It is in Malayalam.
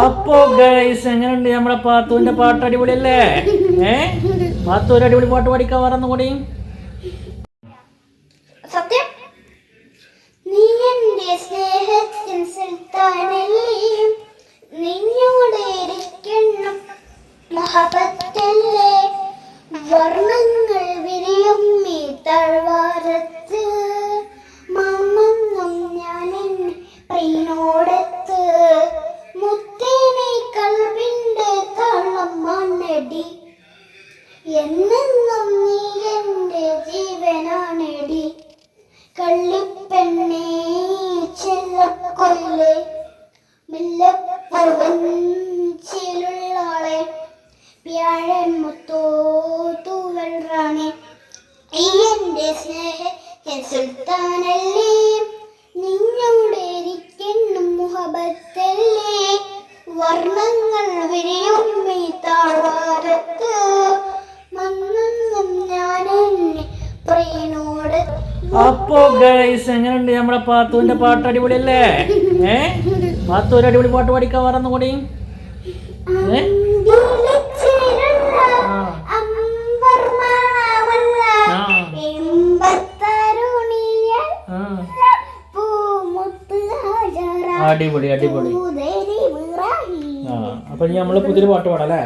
അപ്പോ ഗൈസ് എങ്ങനെയുണ്ട് നമ്മുടെ പാത്തുവിന്റെ പാട്ട് അടിപൊളിയല്ലേ? ഏ? പാത്തു ഒരു അടിപൊളി പാട്ട് പഠിക്കാൻ പറഞ്ഞു കൂടി സത്യം? നീ എന്റെ സ്നേഹത്തിൻ സുൽത്താനല്ലേ? നിന്നോട് ഇരിക്കണം മഹബത്തല്ലേ? വർണങ്ങൾ വിരിയും ഈ താഴ്വാരത്ത് മമ്മങ്ങും ഞാൻ എന്നെ പ്രിയനോടത്ത് എന്നെന്നും നീ എന്റെ ജീവനാണെടി. കള്ളിപ്പെണ്ണേ ചെല്ലക്കൊയിലെ മെല്ലപ്പുറവഞ്ചിലുള്ളാളെ വ്യാഴൻ മുത്തോ തൂവൽ റാണി. ഈ എന്റെ സ്നേഹ സുൽത്താനല്ലേ? നിന്നോടെ ഇരിക്കുന്നു മുഹബത്തല്ലേ? വർണങ്ങൾ അപ്പോ ഗൈസ് എങ്ങനെയുണ്ട് നമ്മുടെ പാത്തുവിന്റെ പാട്ട് അടിപൊളിയല്ലേ? ഏ? പാത്തു ഒരു അടിപൊളി പാട്ട് പഠിക്കാൻ ഹാജറ അടിപൊളി അടിപൊളി. അപ്പൊ ഇനി നമ്മൾ പുതിയൊരു പാട്ട് പാടാം അല്ലേ?